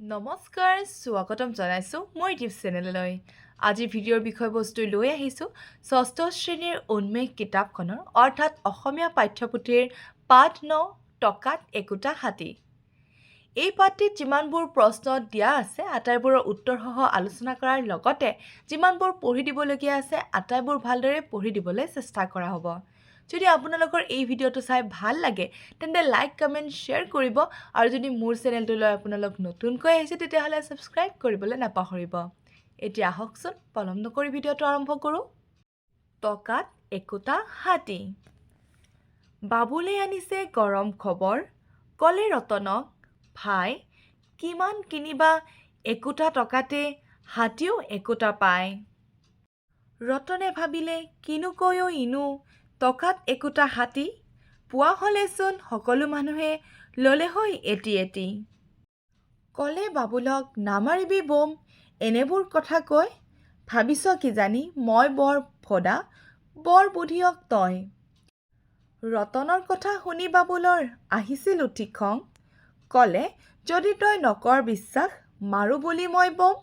নমস্কাৰ স্বাগতম জনাইছোঁ মোৰ ইউটিউব চেনেললৈ। আজি ভিডিঅ'ৰ বিষয়বস্তু লৈ আহিছোঁ ষষ্ঠ শ্ৰেণীৰ উন্মেষ কিতাপখনৰ অৰ্থাৎ অসমীয়া পাঠ্যপুথিৰ পাঠ ন টকাত একোটা হাতী। এই পাঠটিত যিমানবোৰ প্ৰশ্ন দিয়া আছে আটাইবোৰৰ উত্তৰসহ আলোচনা কৰাৰ লগতে যিমানবোৰ পঢ়ি দিবলগীয়া আছে আটাইবোৰ ভালদৰে পঢ়ি দিবলৈ চেষ্টা কৰা হ'ব। যদি আপোনালোকৰ এই ভিডিঅ'টো চাই ভালো লাগে, তেন্তে লাইক কমেণ্ট শ্বেয়াৰ কৰিব আৰু যদি মোৰ চেনেলটোলৈ আপোনালোক নতুনকৈ আহিছে, তেতিয়াহ'লে ছাবস্ক্ৰাইব কৰিবলৈ নাপাহৰিব। এতিয়া আহকচোন, পলম নকৰি ভিডিঅ'টো আৰম্ভ কৰোঁ। টকাত একোটা হাতী। বাবুলে আনিছে গৰম খবৰ। ক'লে, ৰতনক, ভাই, কিমান কিনিবা একোটা টকাতে হাতীও একোটা পায়। ৰতনে ভাবিলে, কিনো কৈও ইনো? টকাত একোটা হাতী পোৱা হ'লেচোন সকলো মানুহে ল'লে হৈ এটি এটি। ক'লে বাবুলক, নামাৰিবি বম, এনেবোৰ কথা কৈ? ভাবিছ কিজানি মই বৰ ভদা, বৰ বুধিয়ক তই। ৰতনৰ কথা শুনি বাবুলৰ আহিছিল উঠি খং। ক'লে, যদি তই নকৰ বিশ্বাস, মাৰোঁ বুলি মই বম।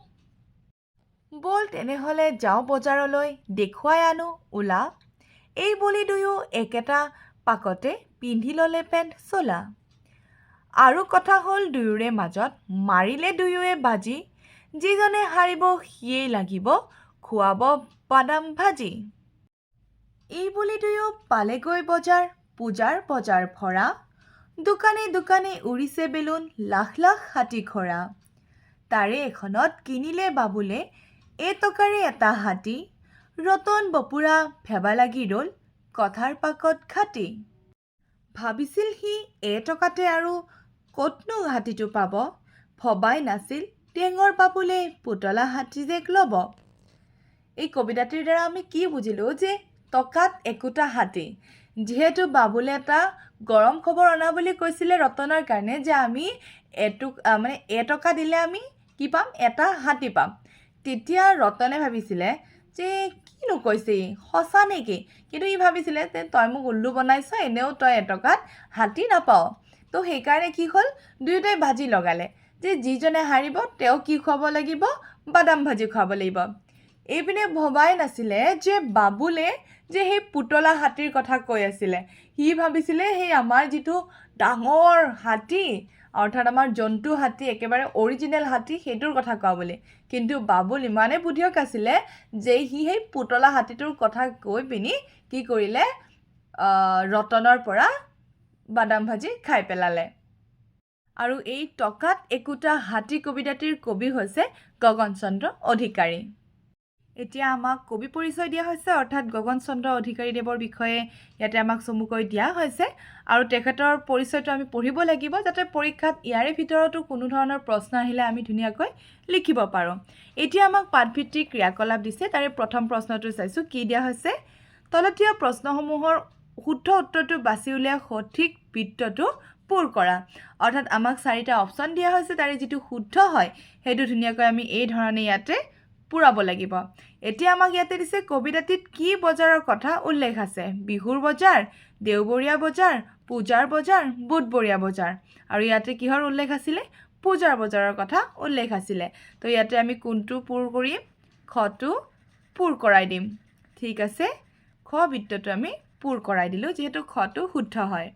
ব'ল, তেনেহ'লে যাওঁ বজাৰলৈ, দেখুৱাই আনো, ওলা। এই বুলি দুয়ো একেটা পাকতে পিন্ধি ল'লে পেণ্ট চোলা। আৰু কথা হ'ল দুয়োৰে মাজত মাৰিলে দুয়োৱে বাজি। যিজনে হাৰিব সিয়েই লাগিব খুৱাব বাদাম ভাজি। এই বুলি দুয়ো পালেগৈ বজাৰ, পূজাৰ বজাৰ ভৰা। দোকানে দোকানে উৰিছে বেলুন, লাখ লাখ হাতী ঘোঁৰা। তাৰে এখনত কিনিলে বাবুলে এটকাৰে এটা হাতী। ৰতন বপুৰা ভেবা লাগি ৰ'ল কথাৰ পাকত খাটি। ভাবিছিল সি এটকাতে আৰু ক'তনো হাতীটো পাব? ভবাই নাছিল, টেঙৰ বাবুলে পুতলা হাতী যে ল'ব। এই কবিতাটিৰ দ্বাৰা আমি কি বুজিলোঁ যে টকাত একোটা হাতী, যিহেতু বাবুলে এটা গৰম খবৰ অনা বুলি কৈছিলে ৰতনৰ কাৰণে যে আমি এটুক মানে এটকা দিলে আমি কি পাম? এটা হাতী পাম। তেতিয়া ৰতনে ভাবিছিলে যে কিনো কৈছে সঁচা নেকি? কিন্তু ই ভাবিছিলে যে তই মোক উল্লু বনাইছ, এনেও তই এটকাত হাতী নাপাৱ। তো সেইকাৰণে কি হ'ল? দুয়োটাই ভাজি লগালে। যে যিজনে হাৰিব তেওঁ কি খুৱাব লাগিব? বাদাম ভাজি খুৱাব লাগিব। এইপিনে ভবাই নাছিলে যে বাবুলে যে সেই পুতলা হাতীৰ কথা কৈ আছিলে। সি ভাবিছিলে, সেই আমাৰ যিটো ডাঙৰ হাতী অৰ্থাৎ আমাৰ জন্তু হাতী একেবাৰে অৰিজিনেল হাতী সেইটোৰ কথা কোৱা বুলি। কিন্তু বাবুল ইমানেই বুদ্ধিয়ক আছিলে যে সি সেই পুতলা হাতীটোৰ কথা কৈ পিনি কি কৰিলে ৰতনৰ পৰা বাদাম ভাজি খাই পেলালে। আৰু এই টকাত একোটা হাতী কবিতাটিৰ কবি হৈছে গগন চন্দ্ৰ অধিকাৰী। এতিয়া আমাক কবি পৰিচয় দিয়া হৈছে অৰ্থাৎ গগন চন্দ্ৰ অধিকাৰীদেৱৰ বিষয়ে ইয়াতে আমাক চমুকৈ দিয়া হৈছে। আৰু তেখেতৰ পৰিচয়টো আমি পঢ়িব লাগিব যাতে পৰীক্ষাত ইয়াৰে ভিতৰতো কোনো ধৰণৰ প্ৰশ্ন আহিলে আমি ধুনীয়াকৈ লিখিব পাৰোঁ। এতিয়া আমাক পাঠভিত্তিক ক্ৰিয়াকলাপ দিছে তাৰে প্ৰথম প্ৰশ্নটো চাইছোঁ কি দিয়া হৈছে? তলত দিয়া প্ৰশ্নসমূহৰ শুদ্ধ উত্তৰটো বাছি উলিয়াই সঠিক বৃত্তটো পূৰ কৰা। অৰ্থাৎ আমাক চাৰিটা অপশ্যন দিয়া হৈছে তাৰে যিটো শুদ্ধ হয় সেইটো ধুনীয়াকৈ আমি এই ধৰণে ইয়াতে পূৰাব লাগিব। এতিয়া আমাক ইয়াতে দিছে কবিতাটিত কি বজাৰৰ কথা উল্লেখ আছে। বিহুৰ বজাৰ, দেওবৰীয়া বজাৰ, পূজাৰ বজাৰ, বুধবৰীয়া বজাৰ। আৰু ইয়াতে কিহৰ উল্লেখ আছিলে? পূজাৰ বজাৰৰ কথা উল্লেখ আছিলে। তো ইয়াতে আমি কোনটো পূৰ কৰিম? খটো পূৰ কৰাই দিম। ঠিক আছে? খ বৃত্তটো আমি পূৰ কৰাই দিলোঁ, যিহেতু খটো শুদ্ধ হয়।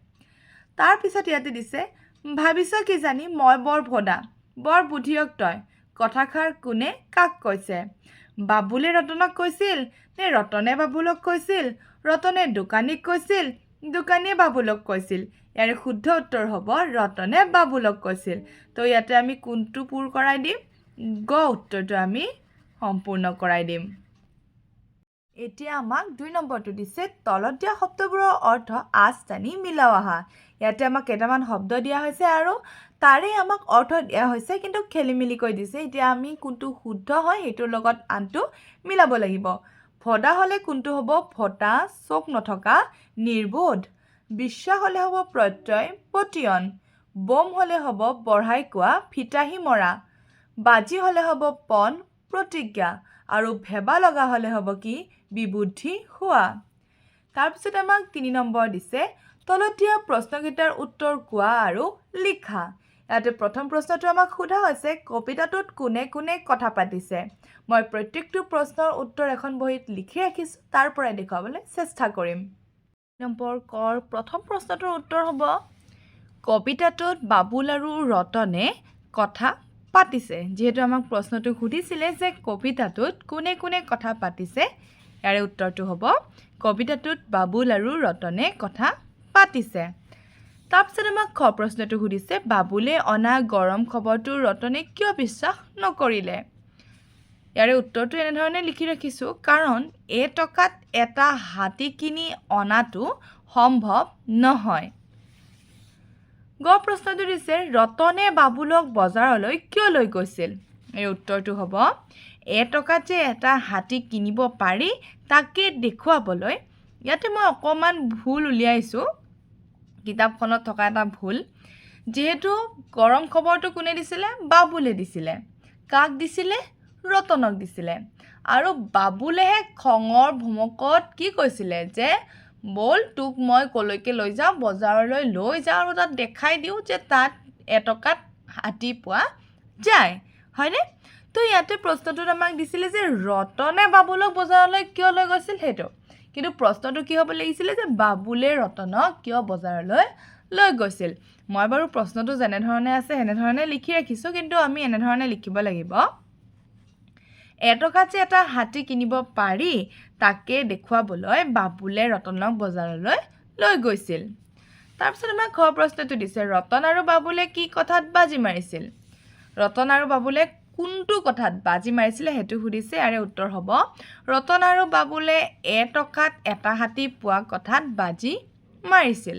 তাৰপিছত ইয়াতে দিছে, ভাবিছ কি জানি, মই বৰ ভদা, বৰ বুদ্ধিয়ক তই, কথাষাৰ কোনে কাক কৈছে? বাবুলে ৰতনক কৈছিল নে ৰতনে বাবুলক কৈছিল, ৰতনে দোকানীক কৈছিল, দোকানীয়ে বাবুলক কৈছিল। ইয়াৰে শুদ্ধ উত্তৰ হ'ব ৰতনে বাবুলক কৈছিল। তো ইয়াতে আমি কোনটো পূৰ কৰাই দিম? গ উত্তৰটো আমি সম্পূৰ্ণ কৰাই দিম। এতিয়া আমাক দুই নম্বৰটো দিছে, তলত দিয়া শব্দবোৰৰ অৰ্থ আচ টানি মিলাও আহা। ইয়াতে আমাক কেইটামান শব্দ দিয়া হৈছে আৰু তাৰে আমাক অৰ্থ দিয়া হৈছে, কিন্তু খেলি মেলিকৈ দিছে। এতিয়া আমি কোনটো শুদ্ধ হয়, সেইটোৰ লগত আনটো মিলাব লাগিব। ভদা হ'লে কোনটো হ'ব? ভটা চক নথকা, নিৰ্বোধ। বিশ্বাস হ'লে হ'ব প্ৰত্যয়, পতিয়ন। বম হ'লে হ'ব বঢ়াই কোৱা, ফিতাহী মৰা। বাজি হ'লে হ'ব পণ, প্ৰতিজ্ঞা। আৰু ভেবা লগা হ'লে হ'ব কি? বিবুদ্ধি হোৱা। তাৰপিছত আমাক তিনি নম্বৰ দিছে তলত দিয়া প্ৰশ্নকেইটাৰ উত্তৰ কোৱা আৰু লিখা। ইয়াতে প্ৰথম প্ৰশ্নটো আমাক সোধা হৈছে, কবিতাটোত কোনে কোনে কথা পাতিছে? মই প্ৰত্যেকটো প্ৰশ্নৰ উত্তৰ এখন বহীত লিখি ৰাখিছোঁ, তাৰ পৰাই দেখুৱাবলৈ চেষ্টা কৰিম। নম্বৰ কৰ প্ৰথম প্ৰশ্নটোৰ উত্তৰ হ'ব, কবিতাটোত বাবুল আৰু ৰতনে কথা পাতিছে। যিহেতু আমাক প্ৰশ্নটো সুধিছিলে যে কবিতাটোত কোনে কোনে কথা পাতিছে ইয়াৰে উত্তৰটো হ'ব, কবিতাটোত বাবুল আৰু ৰতনে কথা পাতিছে। তাৰপিছত আমাক খ প্ৰশ্নটো সুধিছে, বাবুলে অনা গৰম খবৰটো ৰতনে কিয় বিশ্বাস নকৰিলে? ইয়াৰে উত্তৰটো এনেধৰণে লিখি ৰাখিছোঁ, কাৰণ এই টকাত এটা হাতী কিনি অনাটো সম্ভৱ নহয়। গ প্ৰশ্নটো দিছে, ৰতনে বাবুলক বজাৰলৈ কিয় লৈ গৈছিল? এই উত্তৰটো হ'ব এটকাত যে এটা হাতী কিনিব পাৰি, তাকে দেখুৱাবলৈ ইয়াতে মই অকণমান ভুল উলিয়াইছোঁ। কিতাপখনত থকা এটা ভুল। যিহেতু গৰম খবৰটো কোনে দিছিলে? বাবুলে দিছিলে। কাক দিছিলে? ৰতনক দিছিলে। আৰু বাবুলেহে খঙৰ ভমকত কি কৈছিলে যে, ব'ল তোক মই কলৈকে লৈ যাওঁ, বজাৰলৈ লৈ যাওঁ আৰু তাত দেখাই দিওঁ যে তাত এটকাত হাতী পোৱা যায়। হয়নে? তো ইয়াতে প্ৰশ্নটোত আমাক দিছিলে যে ৰতনে বাবুলক বজাৰলৈ কিয় লৈ গৈছিল সেইটো। কিন্তু প্ৰশ্নটো কি হ'ব লাগিছিলে যে বাবুলে ৰতনক কিয় বজাৰলৈ লৈ গৈছিল? মই বাৰু প্ৰশ্নটো যেনেধৰণে আছে সেনেধৰণে লিখি ৰাখিছোঁ, কিন্তু আমি এনেধৰণে লিখিব লাগিব। এটকাত যে এটা হাতী কিনিব পাৰি, তাকে দেখুৱাবলৈ বাবুলে ৰতনক বজাৰলৈ লৈ গৈছিল। তাৰপিছত আমাক ঘৰ প্ৰশ্নটো দিছে, ৰতন আৰু বাবুলে কি কথাত বাজি মাৰিছিল? ৰতন আৰু বাবুলে কোনটো কথাত বাজি মাৰিছিলে সেইটো সুধিছে, ইয়াৰে উত্তৰ হ'ব। ৰতন আৰু বাবুলে এটকাত এটা হাতী পোৱা কথাত বাজি মাৰিছিল।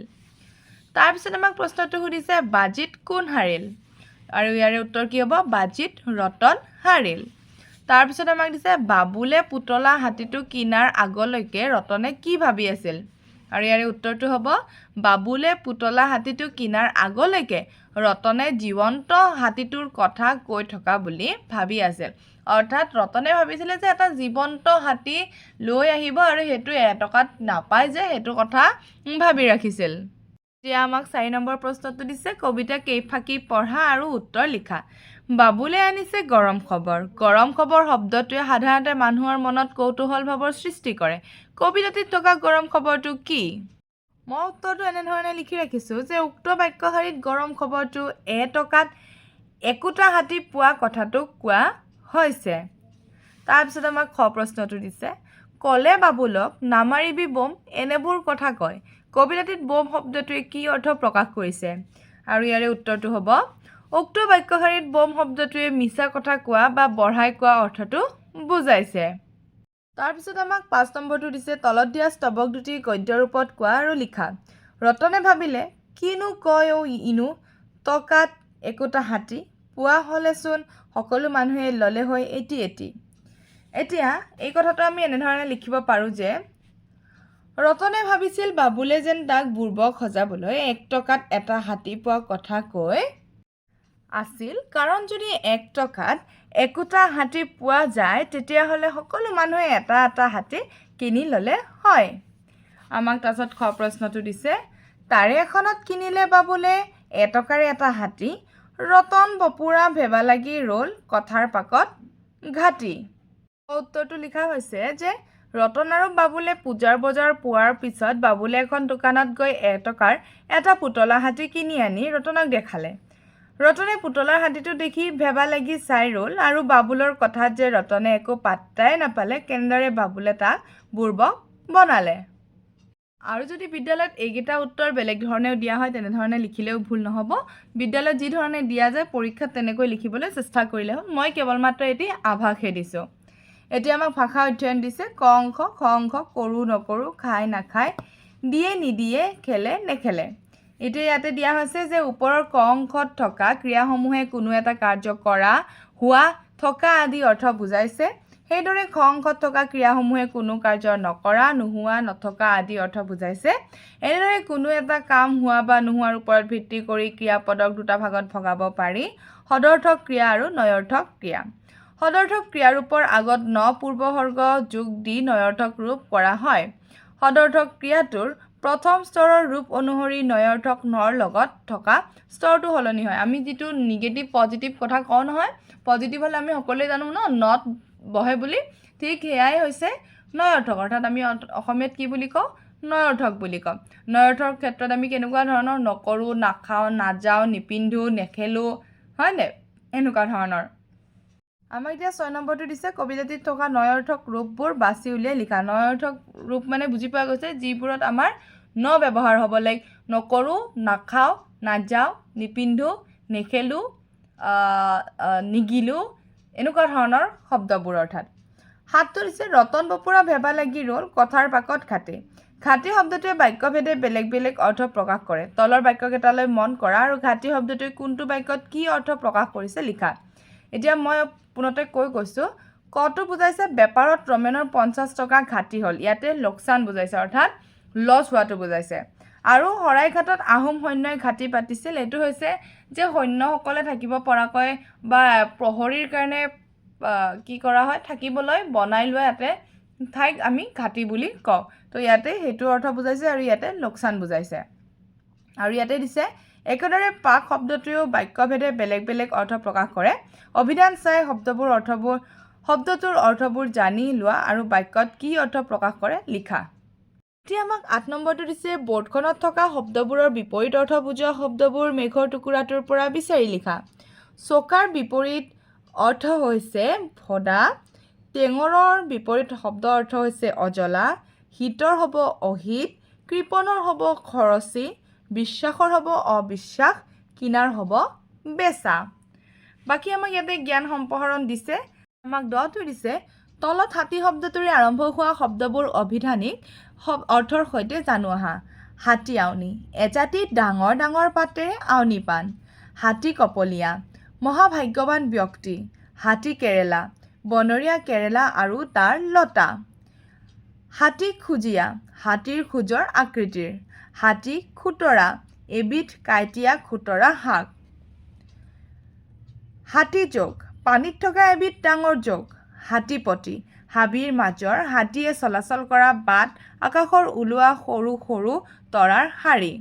তাৰপিছত আমাক প্ৰশ্নটো সুধিছে, বাজিত কোন হাৰিল? আৰু ইয়াৰে উত্তৰ কি হ'ব? বাজিত ৰতন হাৰিল। তাৰপিছত আমাক দিছে, বাবুলে পুতলা হাতীটো কিনাৰ আগলৈকে ৰতনে কি ভাবি আছিল? আৰু ইয়াৰে উত্তৰটো হ'ব, বাবুলে পুতলা হাতীটো কিনাৰ আগলৈকে ৰতনে জীৱন্ত হাতীটোৰ কথা কৈ থকা বুলি ভাবি আছিল। অৰ্থাৎ ৰতনে ভাবিছিলে যে এটা জীৱন্ত হাতী লৈ আহিব আৰু সেইটো এটকাত নাপায় যে সেইটো কথা ভাবি ৰাখিছিল। এতিয়া আমাক চাৰি নম্বৰ প্ৰশ্নটো দিছে, কবিতা কেইফাকি পঢ়া আৰু উত্তৰ লিখা। বাবুলে আনিছে গৰম খবৰ। গৰম খবৰ শব্দটোৱে সাধাৰণতে মানুহৰ মনত কৌতূহল ভাৱৰ সৃষ্টি কৰে। কবিতাটিত থকা গৰম খবৰটো কি? মই উত্তৰটো এনেধৰণে লিখি ৰাখিছোঁ যে উক্ত বাক্যশাৰীত গৰম খবৰটো এটকাত একোটা হাতী পোৱা কথাটো কোৱা হৈছে। তাৰপিছত আমাক খ প্ৰশ্নটো দিছে। ক'লে বাবুলক, নামাৰিবি বোম, এনেবোৰ কথা কয়। কবিতাটিত বোম শব্দটোৱে কি অৰ্থ প্ৰকাশ কৰিছে? আৰু ইয়াৰে উত্তৰটো হ'ব উক্ত বাক্যশাৰীত বোম শব্দটোৱে মিছা কথা কোৱা বা বঢ়াই কোৱা অৰ্থটো বুজাইছে। তাৰপিছত আমাক পাঁচ নম্বৰটো দিছে, তলত দিয়া স্তৱক দুটি গদ্য ৰূপত কোৱা আৰু লিখা। ৰতনে ভাবিলে, কিনো কয় অ' ইনো টকাত একোটা হাতী, পোৱা হ'লেচোন সকলো মানুহে ল'লে হয় এটি এটি। এতিয়া, এই কথাটো আমি এনেধৰণে লিখিব পাৰোঁ যে, ৰতনে ভাবিছিল বাবুলে যেন তাক বুৰ্বক সজাবলৈ এক টকাত এটা হাতী পোৱা কথা কৈ আছিল। কাৰণ যদি এক টকাত একোটা হাতী পোৱা যায়, তেতিয়াহ'লে সকলো মানুহে এটা এটা হাতী কিনি ল'লে হয়। আমাক তাৰপিছত খ প্ৰশ্নটো দিছে, তাৰে এখনত কিনিলে বাবুলে এটকাৰে এটা হাতী, ৰতন বপুৰা ভেবা লাগি ৰ'ল কথাৰ পাকত ঘাটি। উত্তৰটো লিখা হৈছে যে, ৰতন আৰু বাবুলে পূজাৰ বজাৰ পোৱাৰ পিছত বাবুলে এখন দোকানত গৈ এটকাৰ এটা পুতলা হাতী কিনি আনি ৰতনক দেখালে। ৰতনে পুতলাৰ হাতীটো দেখি ভেবা লাগি চাই ৰ'ল আৰু বাবুলৰ কথাত যে ৰতনে একো পাত্তাই নাপালে কেনেদৰে বাবুলে তাক বুৰ্বক বনালে। আৰু যদি বিদ্যালয়ত এইকেইটা উত্তৰ বেলেগ ধৰণেও দিয়া হয়, তেনেধৰণে লিখিলেও ভুল নহ'ব। বিদ্যালয়ত যি ধৰণে দিয়া যায়, পৰীক্ষাত তেনেকৈ লিখিবলৈ চেষ্টা কৰিলে হ'ল। মই কেৱল মাত্ৰ এটি আভাসহে দিছোঁ। এতিয়া আমাক ভাষা অধ্যয়ন দিছে, ক অংশ, খ অংশ, কৰোঁ, নকৰোঁ, খাই, নাখায়, দিয়ে, নিদিয়ে, খেলে, নেখেলে। এতিয়া ইয়াতে দিয়া হৈছে যে ওপৰৰ ক অংশত থকা ক্ৰিয়াসমূহে কোনো এটা কাৰ্য কৰা, হোৱা, থকা আদি অৰ্থ বুজাইছে। সেইদৰে খ অংশত থকা ক্ৰিয়াসমূহে কোনো কাৰ্য নকৰা, নোহোৱা, নথকা আদি অৰ্থ বুজাইছে। এনেদৰে কোনো এটা কাম হোৱা বা নোহোৱাৰ ওপৰত ভিত্তি কৰি ক্ৰিয়াপদক দুটা ভাগত ভগাব পাৰি, সদৰ্থক ক্ৰিয়া আৰু নয়ৰ্থক ক্ৰিয়া। সদৰ্থক ক্ৰিয়াৰূপৰ আগত ন পূৰ্বসৰ্গ যোগ দি নয়ৰ্থক ৰূপ কৰা হয়। সদৰ্থক ক্ৰিয়াটোৰ প্ৰথম স্তৰৰ ৰূপ অনুসৰি নয়ৰ্থক নৰ লগত থকা স্তৰটো সলনি হয়। আমি যিটো নিগেটিভ পজিটিভ কথা কওঁ নহয় পজিটিভ হ'লে আমি সকলোৱে জানো ন নত বহে বুলি। ঠিক সেয়াই হৈছে নয়ৰ্থক। অৰ্থাৎ আমি অসমীয়াত কি বুলি কওঁ? নয়ৰ্থক বুলি কওঁ। নয়ৰ্থৰ ক্ষেত্ৰত আমি কেনেকুৱা ধৰণৰ নকৰোঁ, নাখাওঁ, নাযাওঁ, নিপিন্ধোঁ, নেখেলোঁ হয়নে এনেকুৱা ধৰণৰ। আমাক এতিয়া ছয় নম্বৰটো দিছে, কবিতাটিত থকা নয়ৰ্থক ৰূপবোৰ বাছি উলিয়াই লিখা। নয়ৰ্থক ৰূপ মানে বুজি পোৱা গৈছে, যিবোৰত আমাৰ ন ব্যৱহাৰ হ'ব লাইক নকৰোঁ, নাখাওঁ, নাযাওঁ, নিপিন্ধোঁ, নেখেলোঁ নিগিলোঁ, এনেকুৱা ধৰণৰ শব্দবোৰ অৰ্থাৎ। সাতটো দিছে ৰতন বপুৰা ভেবা লাগি ৰ'ল, কথাৰ পাকত খাটি। ঘাটি শব্দটোৱে বাক্যভেদে বেলেগ বেলেগ অৰ্থ প্ৰকাশ কৰে। তলৰ বাক্যকেইটালৈ মন কৰা আৰু ঘাটি শব্দটোৱে কোনটো বাক্যত কি অৰ্থ প্ৰকাশ কৰিছে লিখা। এতিয়া মই পোনতে কৈ গৈছোঁ, কটো বুজাইছে বেপাৰত ৰমেনৰ পঞ্চাছ টকা ঘাটি হ'ল, ইয়াতে লোকচান বুজাইছে। অৰ্থাৎ লছ হোৱাটো বুজাইছে। আৰু শৰাইঘাটত আহোম সৈন্যই ঘাটি পাতিছিল। এইটো হৈছে যে সৈন্যসকলে থাকিব পৰাকৈ বা প্ৰহৰীৰ কাৰণে কি কৰা হয়, থাকিবলৈ বনাই লোৱা ইয়াতে ঠাইক আমি ঘাটি বুলি কওঁ। তো ইয়াতে সেইটো অৰ্থ বুজাইছে আৰু ইয়াতে লোকচান বুজাইছে। আৰু ইয়াতে দিছে, একেদৰে পাক শব্দটোৱেও বাক্যভেদে বেলেগ বেলেগ অৰ্থ প্ৰকাশ কৰে। অভিধান চাই শব্দবোৰ অৰ্থবোৰ, শব্দটোৰ অৰ্থবোৰ জানি লোৱা আৰু বাক্যত কি অৰ্থ প্ৰকাশ কৰে লিখা। এতিয়া আমাক আঠ নম্বৰটো দিছে, বৰ্ডখনত থকা শব্দবোৰৰ বিপৰীত অৰ্থ বুজোৱা শব্দবোৰ মেঘৰ টুকুৰাটোৰ পৰা বিচাৰি লিখা। চকাৰ বিপৰীত অৰ্থ হৈছে ভদা, টেঙৰৰ বিপৰীত শব্দ অৰ্থ হৈছে অজলা শীতৰ হ'ব অহিত, কৃপণৰ হ'ব খৰচী, বিশ্বাসৰ হ'ব অবিশ্বাস, কিনাৰ হ'ব বেচা। বাকী আমাক ইয়াতে জ্ঞান সম্প্ৰসাৰণ দিছে, আমাক দহটো দিছে তলত হাতী শব্দটোৰে আৰম্ভ হোৱা শব্দবোৰ অভিধানিক অৰ্থৰ সৈতে জানো আহা। হাতী আউনি, এজাতি ডাঙৰ ডাঙৰ পাতেৰে আউনি পাণ। হাতী কপলীয়া, মহাভাগ্যৱান ব্যক্তি। হাতী কেৰেলা, বনৰীয়া কেৰেলা আৰু তাৰ লতা। হাতী খুজীয়া, হাতীৰ খোজৰ আকৃতিৰ। হাতী খুতৰা, এবিধ কাঁইটীয়া খুতৰা শাক। হাতী যোগ, পানীত থকা এবিধ ডাঙৰ যোগ। হাতীপতি। হাবিৰ মাজৰ হাতীয়ে চলাচল কৰা বাট আকাশৰ ওলোৱা সৰু সৰু তৰাৰ শাৰী।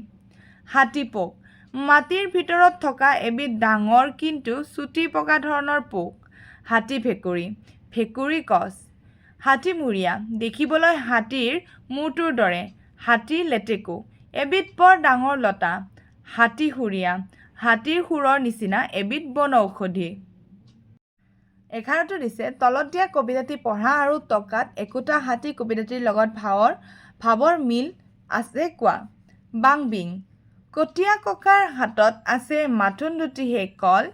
হাতীপোক। মাটিৰ ভিতৰত থকা এবিধ ডাঙৰ কিন্তু চুটি পকা ধৰণৰ পোক। হাতী ভেকুৰী। ভেকুৰী কচ হাতীমূৰীয়া দেখিবলৈ হাতীৰ মূৰটোৰ দৰে। হাতী লেটেকু। এবিধ বৰ ডাঙৰ লতা। হাতীসুৰীয়া হাতীৰ সুৰৰ নিচিনা এবিধ বনৌষধি। এঘাৰটো দিছে, তলত দিয়া কবিতাটি পঢ়া আৰু টকাত একোটা হাতী কবিতাটিৰ লগত ভাৱৰ ভাৱৰ মিল আছে কোৱা? বাংবিং কটীয়া ককাৰ হাতত আছে মাথোন দুটিহে কল,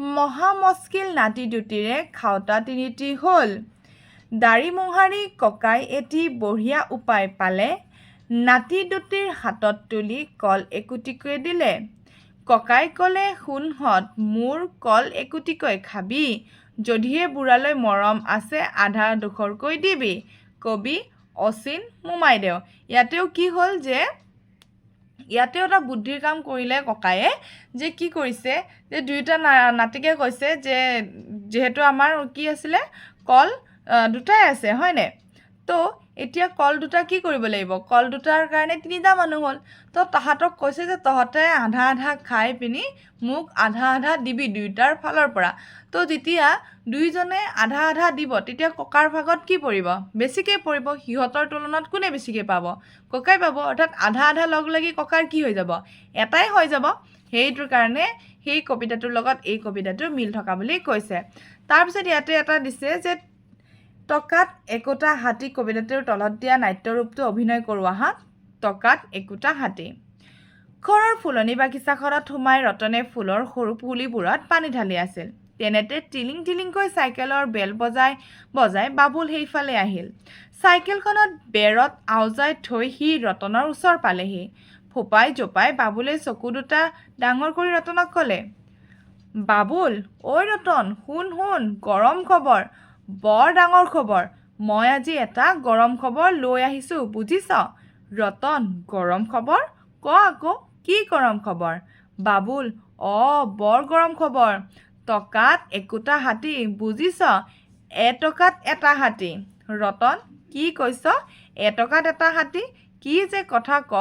মহা মস্কিল নাতি দুটিৰে খাওঁতা তিনিটি হ'ল। দাড়ি মোহাৰি ককাই এটি বঢ়িয়া উপায় পালে, নাতি দুটিৰ হাতত তুলি কল একোটিকৈ দিলে। ককাই ক'লে, শুনহঁত, মোৰ কল একোটিকৈ খাবি যদিহে বুঢ়ালৈ মৰম আছে, আধা দুখৰকৈ দিবি। কবি, অচিন মোমাইদেউ, ইয়াতেও কি হ'ল যে, ইয়াতেও এটা বুদ্ধিৰ কাম কৰিলে ককায়ে, যে কি কৰিছে, যে দুয়োটা না, নাতিকে কৈছে যে, যিহেতু আমাৰ কি আছিলে, কল দুটাই আছে হয়নে তো এতিয়া কল দুটা কি কৰিব লাগিব? কল দুটাৰ কাৰণে তিনিটা মানুহ হ'ল। তো তাহাঁতক কৈছে যে তহঁতে আধা আধা খাই পিনি মোক আধা আধা দিবি দুয়োটাৰ ফালৰ পৰা। তো যেতিয়া দুইজনে আধা আধা দিব তেতিয়া ককাৰ ভাগত কি পৰিব? বেছিকৈ পৰিব? সিহঁতৰ তুলনাত কোনে বেছিকৈ পাব? ককাই পাব। অৰ্থাৎ আধা আধা লগ লাগি ককাৰ কি হৈ যাব? এটাই হৈ যাব। সেইটোৰ কাৰণে সেই কবিতাটোৰ লগত এই কবিতাটোৰ মিল থকা বুলি কৈছে। তাৰপিছত ইয়াতে এটা দিছে যে টকাত একোটা হাতী কবিতাটোৰ তলত দিয়া নাট্যৰূপটো অভিনয় কৰোঁ আহা টকাত একোটা হাতী। ঘৰৰ ফুলনি বাগিচাখনত সোমাই ৰতনে ফুলৰ সৰু পুলিবোৰত পানী ঢালি আছিল। তেনেতে টিলিং টিলিংকৈ চাইকেলৰ বেল বজাই বজাই বাবুল সেইফালে আহিল। চাইকেলখনত বেৰত আওজাই থৈ সি ৰতনৰ ওচৰ পালেহি। ফোপাই জোপাই বাবুলে চকু দুটা ডাঙৰ কৰি ৰতনক ক'লে, বাবুল, ঐ ৰতন, শুন শুন, গৰম খবৰ। বৰ ডাঙৰ খবৰ। মই আজি এটা গৰম খবৰ লৈ আহিছোঁ, বুজিছ? ৰতন, গৰম খবৰ? ক আকৌ, কি গৰম খবৰ? বাবুল, অঁ, বৰ গৰম খবৰ। টকাত একোটা হাতী, বুজিছ? এটকাত এটা হাতী। ৰতন, কি কৈছ? এটকাত এটা হাতী? কি যে কথা ক?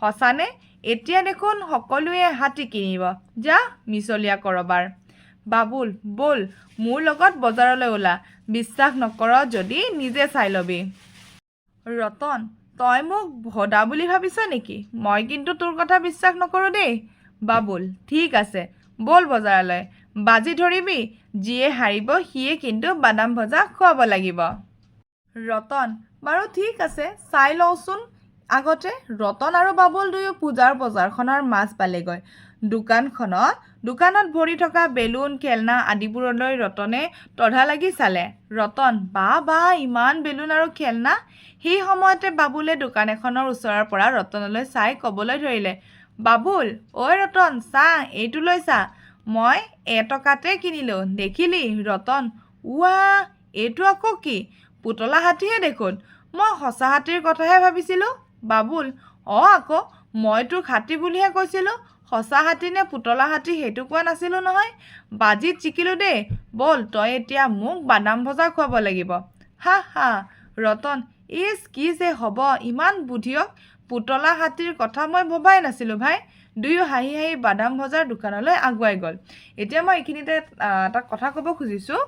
সঁচানে? এতিয়া দেখোন সকলোৱে হাতী কিনিব। যা, মিছলীয়া কৰবাৰ। বাবুল, ব'ল, মোৰ লগত বজাৰলৈ ওলা। বিশ্বাস নকৰ যদি নিজে চাই ল'বি। ৰতন, তই মোক ভদা বুলি ভাবিছ নেকি? মই কিন্তু তোৰ কথা বিশ্বাস নকৰোঁ দেই। বাবুল, ঠিক আছে, ব'ল বজাৰলৈ। বাজি ধৰিবি, যিয়ে হাৰিব সিয়ে কিন্তু বাদাম ভজা খুৱাব লাগিব। ৰতন, বাৰু ঠিক আছে, চাই লওঁচোন। আগতে ৰতন আৰু বাবুল দুয়ো পূজাৰ বজাৰখনৰ মাছ পালেগৈ। দোকানখনত, দোকানত ভৰি থকা বেলুন, খেলনা আদিবোৰলৈ ৰতনে তধা লাগি চালে। ৰতন, বা বা, ইমান বেলুন আৰু খেলনা? সেই সময়তে বাবুলে দোকান এখনৰ ওচৰৰ পৰা ৰতনলৈ চাই ক'বলৈ ধৰিলে, বাবুল, ঐ ৰতন, চা, এইটো লৈ চা। মই এটকাতে কিনিলোঁ, দেখিলি? ৰতন উৱা এইটো আকৌ কি? পুতলা হাতীহে দেখোন। মই সঁচা হাতীৰ কথাহে ভাবিছিলোঁ। বাবুল, অঁ, আকৌ মই তোক হাতী বুলিহে কৈছিলোঁ। সঁচা হাতী নে পুতলা হাতী সেইটো কোৱা নাছিলোঁ নহয়। বাজিত জিকিলোঁ দেই। ব'ল তই এতিয়া মোক বাদাম ভজা খুৱাব লাগিব। হা হা ৰতন ইচ কি যে হ'ব ইমান বুদ্ধিয়ক পুতলা হাতীৰ কথা মই ভবাই নাছিলোঁ ভাই। দুয়ো হাঁহি হাঁহি বাদাম ভজাৰ দোকানলৈ আগুৱাই গ'ল। এতিয়া মই এইখিনিতে এটা কথা ক'ব খুজিছোঁ।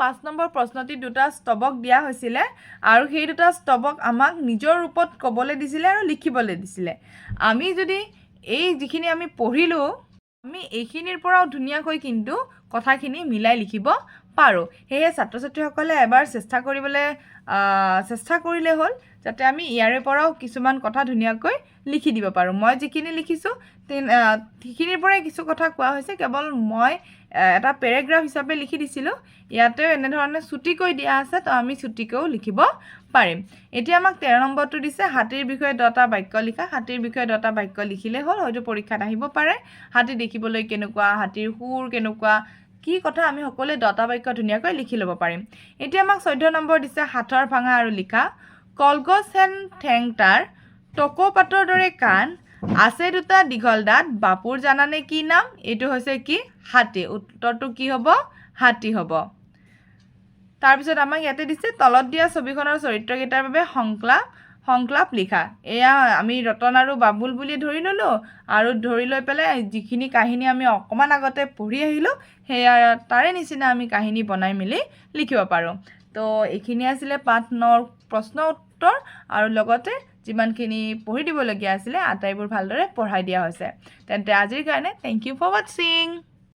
পাঁচ নম্বৰ প্ৰশ্নটি দুটা স্তবক দিয়া হৈছিলে আৰু সেই দুটা স্তবক আমাক নিজৰ ৰূপত ক'বলৈ দিছিলে আৰু লিখিবলৈ দিছিলে। আমি যদি এই যিখিনি আমি পঢ়িলোঁ আমি এইখিনিৰ পৰাও ধুনীয়াকৈ কিন্তু কথাখিনি মিলাই লিখিব পাৰোঁ। সেয়েহে ছাত্ৰ ছাত্ৰীসকলে এবাৰ চেষ্টা কৰিবলৈ চেষ্টা কৰিলে হ'ল যাতে আমি ইয়াৰে পৰাও কিছুমান কথা ধুনীয়াকৈ লিখি দিব পাৰোঁ। মই যিখিনি লিখিছোঁ সেইখিনিৰ পৰাই কিছু কথা কোৱা হৈছে। কেৱল মই এটা পেৰেগ্ৰাফ হিচাপে লিখি দিছিলোঁ। ইয়াতেও এনেধৰণে চুটিকৈ দিয়া আছে তো আমি চুটিকৈও লিখিব পাৰিম। এতিয়া আমাক তেৰ নম্বৰটো দিছে হাতীৰ বিষয়ে দহটা বাক্য লিখা। হাতীৰ বিষয়ে দহটা বাক্য লিখিলে হ'ল হয়তো পৰীক্ষাত আহিব পাৰে। হাতী দেখিবলৈ কেনেকুৱা হাতীৰ সুৰ কেনেকুৱা কি কথা আমি সকলোৱে দহটা বাক্য ধুনীয়াকৈ লিখি ল'ব পাৰিম। এতিয়া আমাক চৈধ্য নম্বৰ দিছে হাতৰ ভাঙা আৰু লিখা। কলগছ হেন ঠেং তাৰ টকৌ পাতৰ দৰে কাণ আছে দুটা দীঘল দাঁত বাপুৰ জানানে কি নাম? এইটো হৈছে কি? হাতী। উত্তৰটো কি হ'ব? হাতী হ'ব। তাৰপিছত আমাক ইয়াতে দিছে, তলত দিয়া ছবিখনৰ চৰিত্ৰকেইটাৰ বাবে সংকলাপ সংকলাপ লিখা। এয়া আমি ৰতন আৰু বাবুল বুলি ধৰি ল'লোঁ আৰু ধৰি লৈ পেলাই যিখিনি কাহিনী আমি অকণমান আগতে পঢ়ি আহিলোঁ, সেয়া তাৰে নিচিনা আমি কাহিনী বনাই মেলি লিখিব পাৰোঁ। তো এইখিনি আছিলে পাঠ নৰ প্ৰশ্ন উত্তৰ আৰু লগতে যিমানখিনি পঢ়ি দিবলগীয়া আছিলে, আটাইবোৰ ভালদৰে পঢ়াই দিয়া হৈছে। তেন্তে আজিৰ কাৰণে থেংক ইউ ফৰ ৱাচিং